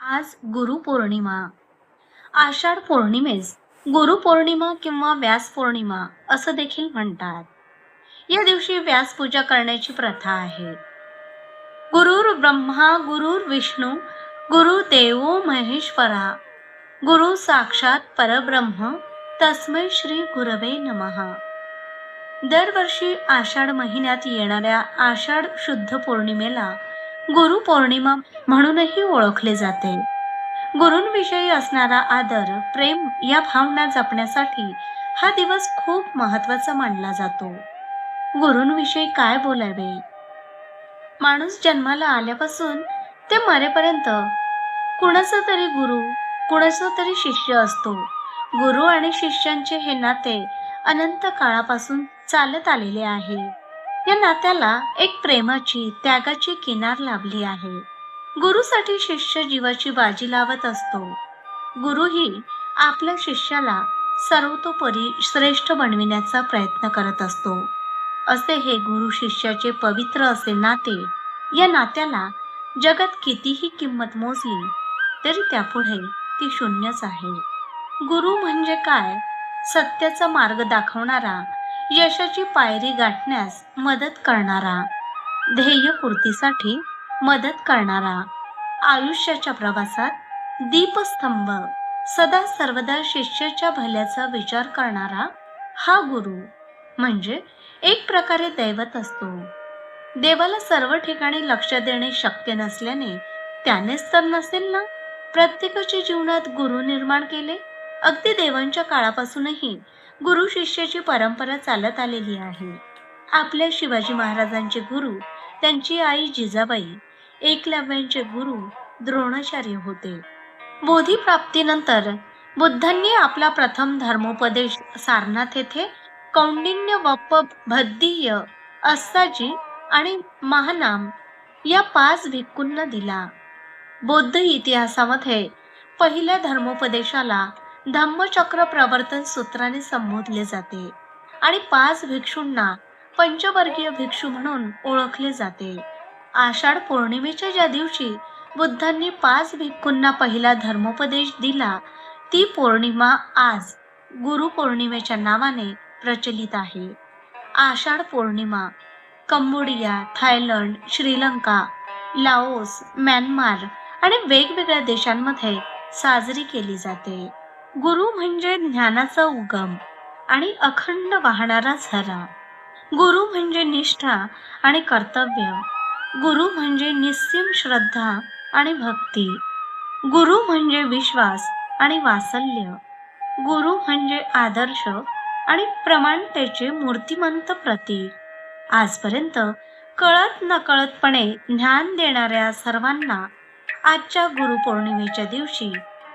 आज गुरुपौर्णिमा आषाढ पौर्णिमेस गुरुपौर्णिमा किंवा व्यास पौर्णिमा असं देखील म्हणतात. या दिवशी व्यास पूजा करण्याची प्रथा आहे. गुरुर ब्रह्मा गुरुर विष्णू गुरु देवो महेश्वरा गुरु साक्षात परब्रह्म तस्मै श्री गुरवे नमः. दरवर्षी आषाढ महिन्यात येणाऱ्या आषाढ शुद्ध पौर्णिमेला गुरुपौर्णिमा म्हणूनही ओळखले जाते. गुरूंविषयी असणारा आदर प्रेम या भावना जपण्यासाठी हा दिवस खूप महत्त्वाचा मानला जातो. गुरूंविषयी काय बोलावे? माणूस जन्माला आल्यापासून ते मरेपर्यंत कुणाचा तरी गुरु कुणाचा तरी शिष्य असतो. गुरु आणि शिष्यांचे हे नाते अनंत काळापासून चालत आलेले आहे. या नात्याला एक प्रेमाची त्यागाची किनार लाभली आहे. गुरुसाठी शिष्य जीवाची बाजी लावत असतो. गुरुही आपल्या शिष्याला सर्वतोपरी श्रेष्ठ बनविण्याचा प्रयत्न करत असतो. असे हे गुरु शिष्याचे पवित्र असे नाते या नात्याला जगात कितीही किंमत मोजली तरी त्यापुढे ती शून्यच आहे. गुरु म्हणजे काय? सत्याचा मार्ग दाखवणारा यशाची पायरी गाठण्यास मदत करणारा. ध्येयपूर्तीसाठी मदत करणारा. आयुष्याच्या प्रवासात दीपस्तंभ. सदा सर्वदा शिष्याच्या भल्याचा विचार करणारा हा गुरु. म्हणजे एक प्रकारे दैवत असतो. देवाला सर्व ठिकाणी लक्ष देणे शक्य नसल्याने त्यानेच तर नसेल ना? प्रत्येकाच्या जीवनात गुरु निर्माण केले? अगदी देवांच्या काळापासूनही गुरु शिष्याची परंपरा चालत आलेली आहे. आपल्या शिवाजी महाराजांचे गुरु त्यांची आई जिजाबाई एकलव्यांचे गुरु द्रोणाचार्य होते. बोधी प्राप्तीनंतर बुद्धांनी आपला प्रथम धर्मोपदेश सारनाथ येथे कौंडिन्य वप भद्दीय अस्साजी आणि महानाम या पाच भिक्कूंना दिला. बौद्ध इतिहासामध्ये पहिल्या धर्मोपदेशाला धम्मचक्र प्रवर्तन सूत्राने संबोधले जाते आणि पाच भिक्षूंना पंचवर्गीय भिक्षू म्हणून ओळखले जाते. आषाढ पौर्णिमेच्या ज्या दिवशी बुद्धांनी पाच भिक्खूंना पहिला धर्मोपदेश दिला ती पौर्णिमा आज गुरुपौर्णिमेच्या नावाने प्रचलित आहे. Ashadha Purnima Cambodia Thailand Sri Lanka Laos Myanmar आणि वेगवेगळ्या देशांमध्ये साजरी केली जाते. गुरु म्हणजे ज्ञानाचा उगम आणि अखंड वाहणारा झरा. गुरु म्हणजे निष्ठा आणि कर्तव्य. गुरु म्हणजे निस्सीम श्रद्धा आणि भक्ती. गुरु म्हणजे विश्वास आणि वासल्य. गुरु म्हणजे आदर्श आणि प्रमाणतेचे मूर्तिमंत प्रतीक. आजपर्यंत कळत नकळतपणे ज्ञान देणाऱ्या सर्वांना आजच्या गुरुपौर्णिमेच्या दिवशी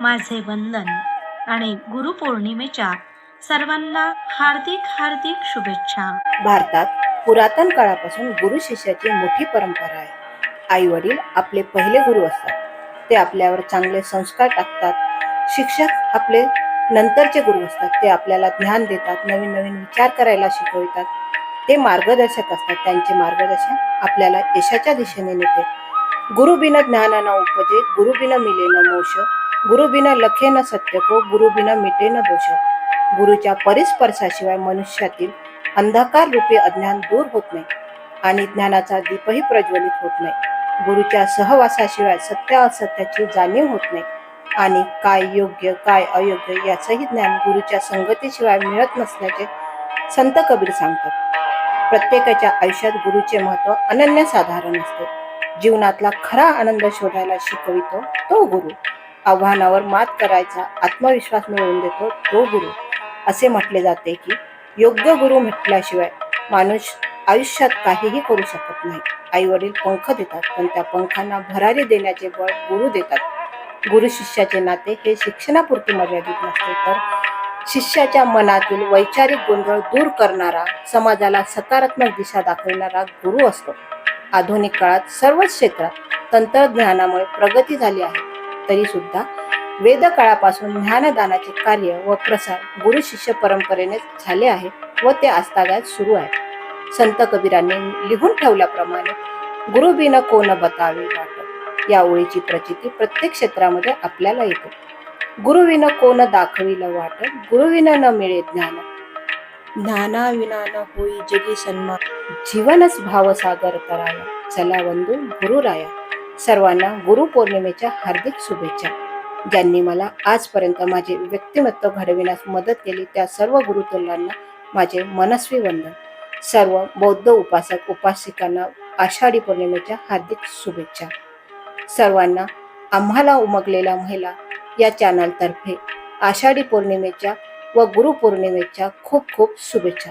माझे वंदन. आणि गुरुपौर्णिमेच्या सर्वांना हार्दिक हार्दिक शुभेच्छा. भारतात पुरातन काळापासून गुरु शिष्याची मोठी परंपरा आहे. आई वडील आपले पहिले गुरु असतात. ते आपल्यावर चांगले संस्कार टाकतात. शिक्षक आपले नंतरचे गुरु असतात. ते आपल्याला ज्ञान देतात नवीन नवीन विचार करायला शिकवितात. ते मार्गदर्शक असतात. त्यांचे मार्गदर्शन आपल्याला यशाच्या दिशेने नेते. गुरुबिन ज्ञानाना उपजे गुरुबिन मिलेन मोश गुरुबिन लखेन सत्य को मिटे न दोष. गुरुच्या परिस्पर्शाशिवाय मनुष्यातील अंधकार रूपी अज्ञान दूर होत नाही आणि ज्ञानाचा दीपही प्रज्वलित होत नाही. गुरुच्या सहवासाशिवाय सत्य असत्याची जाणीव होत नाही आणि काय योग्य काय अयोग्य याचंही ज्ञान गुरुच्या संगतीशिवाय मिळत नसल्याचे संत कबीर सांगतात. प्रत्येकाच्या आयुष्यात गुरुचे महत्त्व अनन्यसाधारण असते. जीवनातला खरा आनंद शोधायला शिकवितो तो गुरु. आव्हानावर मात करायचा आत्मविश्वास मिळवून देतो तो गुरु. असे म्हटले जाते की योग्य गुरु म्हटल्याशिवाय माणूस आयुष्यात काहीही करू शकत नाही. आई वडील पंख देतात पण त्या पंखांना भरारी देण्याचे बळ गुरु देतात. गुरु शिष्याचे नाते हे शिक्षणापुरते मर्यादित नसते तर शिष्याच्या मनातील वैचारिक गोंधळ दूर करणारा समाजाला सकारात्मक दिशा दाखविणारा गुरु असतो. आधुनिक काळात सर्वच क्षेत्रात तंत्रज्ञानामुळे प्रगती झाली आहे. तरी सुद्धा वेद काळापासून ज्ञानदानाचे कार्य व प्रसार गुरु शिष्य परंपरेने झाले आहे व ते आस्थागात सुरू आहे. संत कबीरांनी लिहून ठेवल्याप्रमाणे गुरुबिन कोण बतावे वाट. या ओळीची प्रचिती प्रत्येक क्षेत्रामध्ये आपल्याला येते. गुरुविन कोण दाखविलं वाट गुरुविन न मिळे ज्ञान. ज्ञानाविना न होई जगी सन्मान. जीवनच भावसागर करावा चला बंधू गुरुराया. सर्वांना गुरुपौर्णिमेच्या हार्दिक शुभेच्छा. ज्यांनी मला आजपर्यंत माझे व्यक्तिमत्व घडविण्यास मदत केली त्या सर्व गुरुतुल्यांना माझे मनस्वी वंदन. सर्व बौद्ध उपासक उपासिकांना आषाढी पौर्णिमेच्या हार्दिक शुभेच्छा. सर्वांना आम्हाला उमगलेल्या महिला या चॅनलतर्फे आषाढी पौर्णिमेच्या व गुरुपौर्णिमेच्या खूप खूप शुभेच्छा.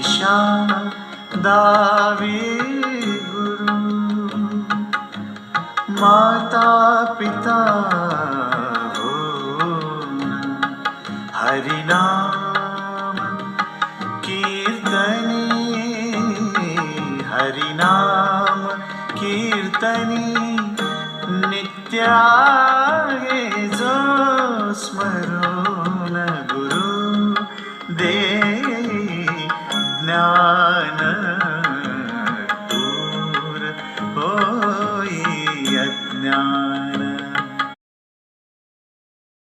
दिशा दावी गुरु। माता पिता हो हरिनाम कीर्तनी। हरिनाम कीर्तनी। नित्या